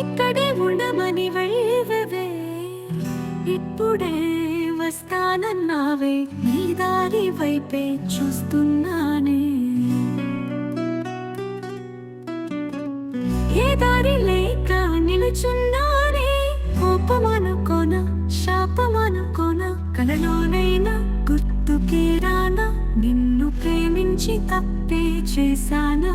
ఇక్కడే ఉండమని వెళ్ళవే ఇప్పుడే వస్తానన్నావే నీ దారి వైపే చూస్తున్నానే. ఏ దారి లేక నిలుచున్నానే కోపమనుకోన శాపమనుకోన కలలోనైనా గుర్తుకే రానా నిన్ను ప్రేమించి తప్పే చేశానా?